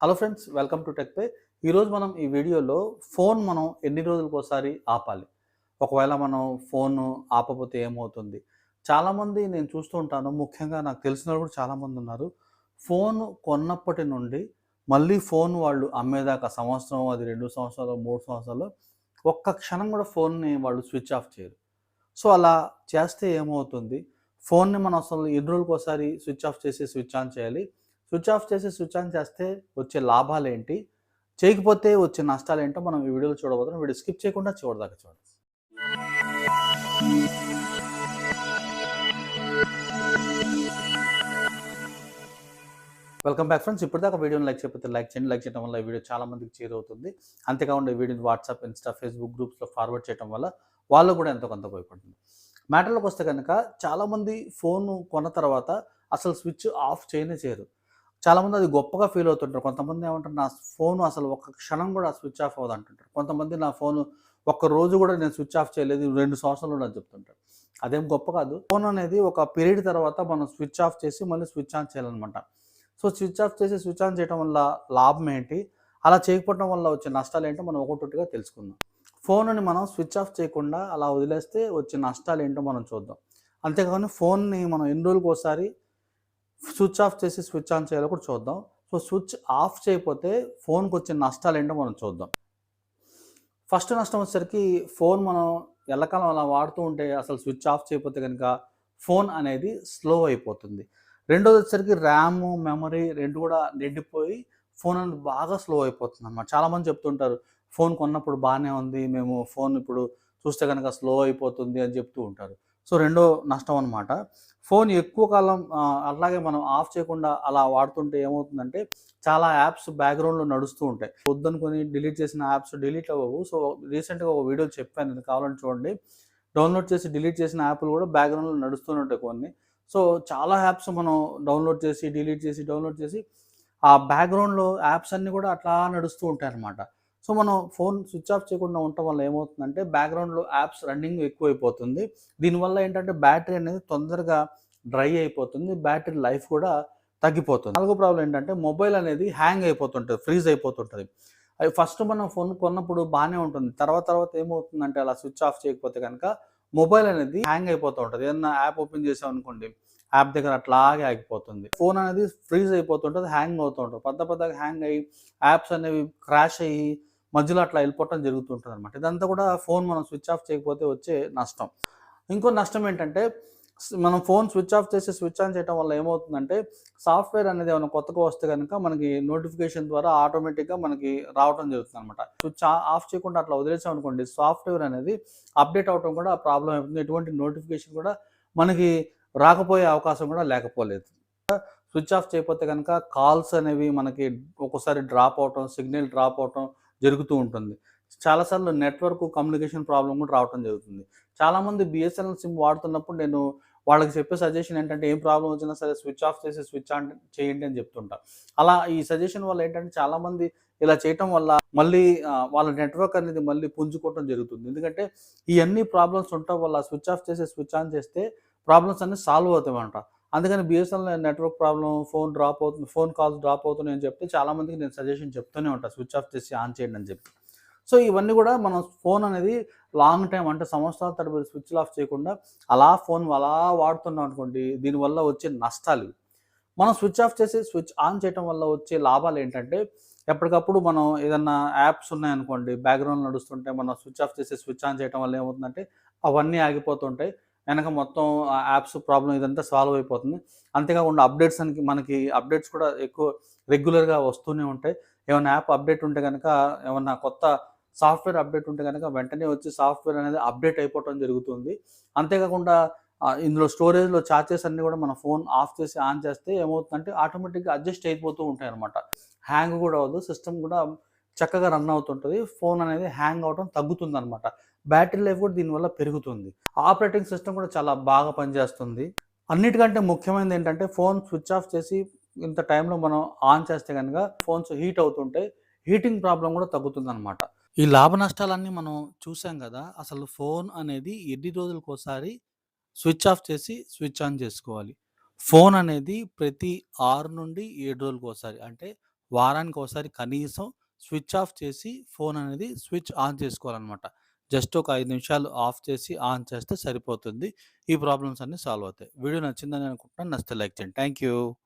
Hello friends welcome to tech pay ఈరోజు మనం ఈ వీడియోలో ఫోన్ మనం ఎన్ని రోజులకోసారి ఆపాలి? ఒకవేళ మనం ఫోన్ ఆపపోతే ఏమవుతుంది? చాలామంది నేను చూస్తూ ఉంటాను ముఖ్యంగా నాకు తెలిసిన వాళ్ళు కూడా చాలామంది ఉన్నారు. ఫోన్ కొన్నప్పటి నుండి మళ్ళీ ఫోన్ వాళ్ళు అమ్మేదాకా సంవత్సరం అది రెండు సంవత్సరాలు మూడు సంవత్సరాలు ఒక్క క్షణం కూడా ఫోన్ని వాళ్ళు స్విచ్ ఆఫ్ చేయరు. సో అలా చేస్తే ఏమవుతుంది? ఫోన్ని మనం అసలు ఎన్ని రోజులకోసారి స్విచ్ ఆఫ్ చేసి స్విచ్ ఆన్ చేయాలి? స్విచ్ ఆఫ్ చేసి స్విచ్ ఆన్ చేస్తే వచ్చే లాభాలు ఏంటి చేయకపోతే వచ్చే నష్టాలు ఏంటో మనం ఈ వీడియోలో చూడబోతున్నాం. వీడియో స్కిప్ చేయకుండా చూడదాకా చూడండి. Welcome back friends. ఇప్పటిదాకా వీడియోని లైక్ చేయకపోతే లైక్ చేయండి. లైక్ చేయడం వల్ల ఈ వీడియో చాలా మందికి చేరవుతుంది. అంతేకాకుండా ఈ వీడియోని వాట్సాప్ ఇన్స్టా ఫేస్బుక్ గ్రూప్స్లో ఫార్వర్డ్ చేయడం వల్ల వాళ్ళు కూడా ఎంతో కొంత ఉపయోగపడుతుంది మ్యాటర్లోకి వస్తే కనుక చాలామంది ఫోన్ కొన్న తర్వాత అసలు స్విచ్ ఆఫ్ చేయనే చేయరు. చాలామంది అది గొప్పగా ఫీల్ అవుతుంటారు. కొంతమంది ఏమంటారు నా ఫోన్ అసలు ఒక క్షణం కూడా స్విచ్ ఆఫ్ అవ్వదు అంటుంటారు కొంతమంది నా ఫోన్ ఒక్క రోజు కూడా నేను స్విచ్ ఆఫ్ చేయలేదు రెండు సంవత్సరాలు కూడా చెప్తుంటారు. అదేం గొప్ప కాదు. ఫోన్ అనేది ఒక పీరియడ్ తర్వాత మనం స్విచ్ ఆఫ్ చేసి మళ్ళీ స్విచ్ ఆన్ చేయాలన్నమాట. సో స్విచ్ ఆఫ్ చేసి స్విచ్ ఆన్ చేయడం వల్ల లాభం ఏంటి? అలా చేయకపోవడం వల్ల వచ్చే నష్టాలు ఏంటో మనం ఒకటొట్టుగా తెలుసుకుందాం. ఫోన్ని మనం స్విచ్ ఆఫ్ చేయకుండా అలా వదిలేస్తే వచ్చే నష్టాలు ఏంటో మనం చూద్దాం. అంతేకాని ఫోన్ని మనం ఎన్ని రోజులకు ఒకసారి స్విచ్ ఆఫ్ చేసి స్విచ్ ఆన్ చేయాలో కూడా చూద్దాం. సో స్విచ్ ఆఫ్ చేయకపోతే ఫోన్కి వచ్చే నష్టాలు ఏంటో మనం చూద్దాం. ఫస్ట్ నష్టం వచ్చేసరికి ఫోన్ మనం ఎల్లకాలం అలా వాడుతూ ఉంటే అసలు స్విచ్ ఆఫ్ చేయకపోతే కనుక ఫోన్ అనేది స్లో అయిపోతుంది. రెండోది వచ్చేసరికి ర్యామ్ మెమరీ రెండు కూడా నిండిపోయి ఫోన్ అనేది బాగా స్లో అయిపోతుంది అనమాట చాలామంది చెప్తుంటారు ఫోన్ కొన్నప్పుడు బాగానే ఉంది మేము ఫోన్ ఇప్పుడు చూస్తే కనుక స్లో అయిపోతుంది అని చెప్తూ ఉంటారు. సో రెండో నష్టం అనమాట ఫోన్ ఎక్కువ కాలం అలాగే మనం ఆఫ్ చేయకుండా అలా వాడుతుంటే ఏమవుతుందంటే చాలా యాప్స్ బ్యాక్గ్రౌండ్లో నడుస్తూ ఉంటాయి. వద్దనుకొని డిలీట్ చేసిన యాప్స్ డిలీట్ అవ్వవు. సో రీసెంట్గా ఒక వీడియో చెప్పాను ఇది కావాలని చూడండి. డౌన్లోడ్ చేసి డిలీట్ చేసిన యాప్లు కూడా బ్యాక్గ్రౌండ్లో నడుస్తూనే ఉంటాయి కొన్ని. సో చాలా యాప్స్ మనం డౌన్లోడ్ చేసి డిలీట్ చేసి డౌన్లోడ్ చేసి ఆ బ్యాక్గ్రౌండ్లో యాప్స్ అన్నీ కూడా అట్లా నడుస్తూ ఉంటాయి అన్నమాట. సో మనం ఫోన్ స్విచ్ ఆఫ్ చేయకుండా ఉండటం వల్ల ఏమవుతుందంటే బ్యాక్గ్రౌండ్లో యాప్స్ రన్నింగ్ ఎక్కువైపోతుంది. దీనివల్ల ఏంటంటే బ్యాటరీ అనేది తొందరగా డ్రై అయిపోతుంది. బ్యాటరీ లైఫ్ కూడా తగ్గిపోతుంది. నాలుగో ప్రాబ్లం ఏంటంటే మొబైల్ అనేది హ్యాంగ్ అయిపోతుంటుంది ఫ్రీజ్ అయిపోతుంటుంది. అది ఫస్ట్ మనం ఫోన్ కొన్నప్పుడు బాగానే ఉంటుంది. తర్వాత తర్వాత ఏమవుతుందంటే అలా స్విచ్ ఆఫ్ చేయకపోతే కనుక మొబైల్ అనేది హ్యాంగ్ అయిపోతూ ఉంటుంది. ఏదన్నా యాప్ ఓపెన్ చేసాం అనుకోండి యాప్ దగ్గర అట్లాగే ఆగిపోతుంది. ఫోన్ అనేది ఫ్రీజ్ అయిపోతుంటుంది హ్యాంగ్ అవుతూ ఉంటుంది. పెద్ద పెద్దగా హ్యాంగ్ అయ్యి యాప్స్ అనేవి క్రాష్ అయ్యి మధ్యలో అట్లా వెళ్ళిపోవటం జరుగుతుంటుంది అనమాట ఇదంతా కూడా ఫోన్ మనం స్విచ్ ఆఫ్ చేయకపోతే వచ్చే నష్టం. ఇంకో నష్టం ఏంటంటే మనం ఫోన్ స్విచ్ ఆఫ్ చేసి స్విచ్ ఆన్ చేయడం వల్ల ఏమవుతుందంటే సాఫ్ట్వేర్ అనేది ఏమైనా కొత్తగా వస్తే కనుక మనకి నోటిఫికేషన్ ద్వారా ఆటోమేటిక్గా మనకి రావడం జరుగుతుంది అనమాట స్విచ్ ఆఫ్ చేయకుండా అట్లా వదిలేసాం అనుకోండి సాఫ్ట్వేర్ అనేది అప్డేట్ అవడం కూడా ప్రాబ్లం అవుతుంది ఎటువంటి నోటిఫికేషన్ కూడా మనకి రాకపోయే అవకాశం కూడా లేకపోలేదు. స్విచ్ ఆఫ్ చేయకపోతే కనుక కాల్స్ అనేవి మనకి ఒక్కోసారి డ్రాప్ అవటం సిగ్నల్ డ్రాప్ అవటం జరుగుతూ ఉంటుంది. చాలాసార్లు నెట్వర్క్ కమ్యూనికేషన్ ప్రాబ్లం కూడా రావటం జరుగుతుంది. చాలామంది బిఎస్ఎన్ఎల్ సిమ్ వాడుతున్నప్పుడు నేను వాళ్ళకి చెప్పే సజెషన్ ఏంటంటే ఏం ప్రాబ్లం వచ్చినా సరే స్విచ్ ఆఫ్ చేసి స్విచ్ ఆన్ చేయండి అని చెప్తుంటా. అలా ఈ సజెషన్ వల్ల ఏంటంటే చాలామంది ఇలా చేయటం వల్ల మళ్ళీ వాళ్ళ నెట్వర్క్ అనేది మళ్ళీ పుంజుకోవటం జరుగుతుంది. ఎందుకంటే ఈ అన్ని ప్రాబ్లమ్స్ ఉండటం వల్ల స్విచ్ ఆఫ్ చేసి స్విచ్ ఆన్ చేస్తే ప్రాబ్లమ్స్ అన్ని సాల్వ్ అవుతాయంట. అందుకని BSNL network problem phone drop అవుతుంది ఫోన్ కాల్స్ డ్రాప్ అవుతున్నాయి అని చెప్తే చాలామందికి నేను సజెషన్ చెప్తూనే ఉంటాను స్విచ్ ఆఫ్ చేసి ఆన్ చేయండి అని చెప్పి. సో ఇవన్నీ కూడా మనం ఫోన్ అనేది లాంగ్ టైం అంటే సంవత్సరాల తరబడి స్విచ్ ఆఫ్ చేయకుండా అలా ఫోన్ అలా వాడుతున్నాం అనుకోండి దీనివల్ల వచ్చే నష్టాలు. మనం స్విచ్ ఆఫ్ చేసి స్విచ్ ఆన్ చేయడం వల్ల వచ్చే లాభాలు ఏంటంటే ఎప్పటికప్పుడు మనం ఏదన్నా యాప్స్ ఉన్నాయనుకోండి బ్యాక్గ్రౌండ్ నడుస్తుంటే మనం స్విచ్ ఆఫ్ చేసి స్విచ్ ఆన్ చేయడం వల్ల ఏమవుతుందంటే అవన్నీ ఆగిపోతుంటాయి. వెనక మొత్తం ఆ యాప్స్ ప్రాబ్లం ఇదంతా సాల్వ్ అయిపోతుంది. అంతేకాకుండా అప్డేట్స్ అని మనకి అప్డేట్స్ కూడా ఎక్కువ రెగ్యులర్గా వస్తూనే ఉంటాయి. ఏమైనా యాప్ అప్డేట్ ఉంటే కనుక ఏమన్నా కొత్త సాఫ్ట్వేర్ అప్డేట్ ఉంటే కనుక వెంటనే వచ్చి సాఫ్ట్వేర్ అనేది అప్డేట్ అయిపోవడం జరుగుతుంది. అంతేకాకుండా ఇందులో స్టోరేజ్లో ఛార్జెస్ అన్నీ కూడా మన ఫోన్ ఆఫ్ చేసి ఆన్ చేస్తే ఏమవుతుందంటే ఆటోమేటిక్గా అడ్జస్ట్ అయిపోతూ ఉంటాయి అనమాట హ్యాంగ్ కూడా అవ్వదు సిస్టమ్ కూడా చక్కగా రన్ అవుతుంటుంది. ఫోన్ అనేది హ్యాంగ్ అవడం తగ్గుతుంది అనమాట బ్యాటరీ లైఫ్ కూడా దీనివల్ల పెరుగుతుంది. ఆపరేటింగ్ సిస్టమ్ కూడా చాలా బాగా పనిచేస్తుంది. అన్నిటికంటే ముఖ్యమైనది ఏంటంటే ఫోన్ స్విచ్ ఆఫ్ చేసి ఇంత టైంలో మనం ఆన్ చేస్తే కనుక ఫోన్స్ హీట్ అవుతుంటాయి హీటింగ్ ప్రాబ్లం కూడా తగ్గుతుంది అనమాట ఈ లాభ నష్టాలన్నీ మనం చూసాం కదా అసలు ఫోన్ అనేది ఎన్ని రోజులకోసారి స్విచ్ ఆఫ్ చేసి స్విచ్ ఆన్ చేసుకోవాలి? ఫోన్ అనేది ప్రతి ఆరు నుండి ఏడు రోజులకోసారి అంటే వారానికి ఒకసారి కనీసం స్విచ్ ఆఫ్ చేసి ఫోన్ అనేది స్విచ్ ఆన్ చేసుకోవాలనమాట. జస్ట్ ఒక ఐదు నిమిషాలు ఆఫ్ చేసి ఆన్ చేస్తే సరిపోతుంది. ఈ ప్రాబ్లమ్స్ అన్నీ సాల్వ్ అవుతాయి. వీడియో నచ్చిందని అనుకుంటున్నాను. నచ్చితే లైక్ చేయండి. Thank you.